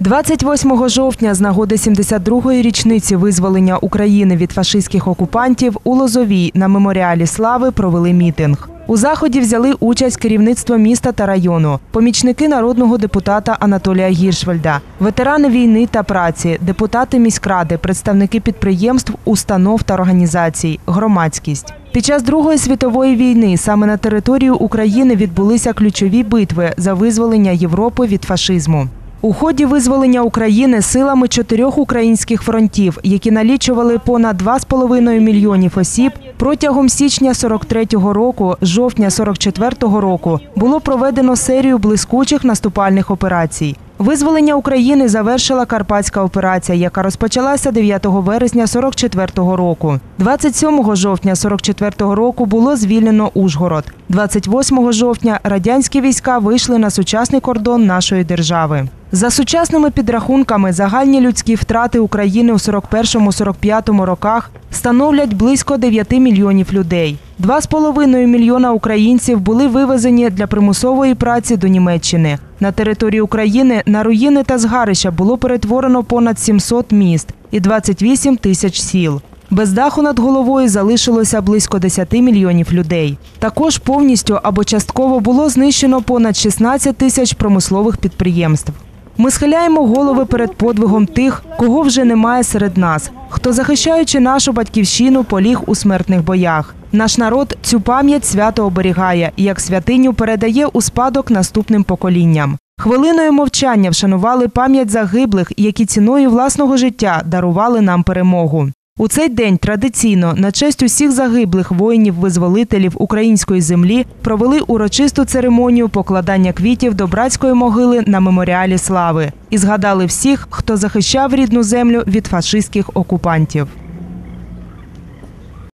28 жовтня з нагоди 72-ї річниці визволення України від фашистських окупантів у Лозовій на меморіалі слави провели мітинг. У заході взяли участь керівництво міста та району, помічники народного депутата Анатолія Гіршвальда, ветерани війни та праці, депутати міськради, представники підприємств, установ та організацій, громадськість. Під час Другої світової війни саме на територію України відбулися ключові битви за визволення Європи від фашизму. У ході визволення України силами чотирьох українських фронтів, які налічували понад 2,5 мільйонів осіб, протягом січня 43-го року, жовтня 44-го року було проведено серію блискучих наступальних операцій. Визволення України завершила Карпатська операція, яка розпочалася 9 вересня 44-го року. 27 жовтня 44-го року було звільнено Ужгород. 28 жовтня радянські війська вийшли на сучасний кордон нашої держави. За сучасними підрахунками, загальні людські втрати України у 41-45 роках становлять близько 9 мільйонів людей. 2,5 мільйона українців були вивезені для примусової праці до Німеччини. На території України на руїни та згарища було перетворено понад 700 міст і 28 тисяч сіл. Без даху над головою залишилося близько 10 мільйонів людей. Також повністю або частково було знищено понад 16 тисяч промислових підприємств. Ми схиляємо голови перед подвигом тих, кого вже немає серед нас, хто, захищаючи нашу батьківщину, поліг у смертних боях. Наш народ цю пам'ять свято оберігає як святиню передає у спадок наступним поколінням. Хвилиною мовчання вшанували пам'ять загиблих, які ціною власного життя дарували нам перемогу. У цей день традиційно на честь усіх загиблих воїнів-визволителів української землі провели урочисту церемонію покладання квітів до братської могили на меморіалі слави і згадали всіх, хто захищав рідну землю від фашистських окупантів.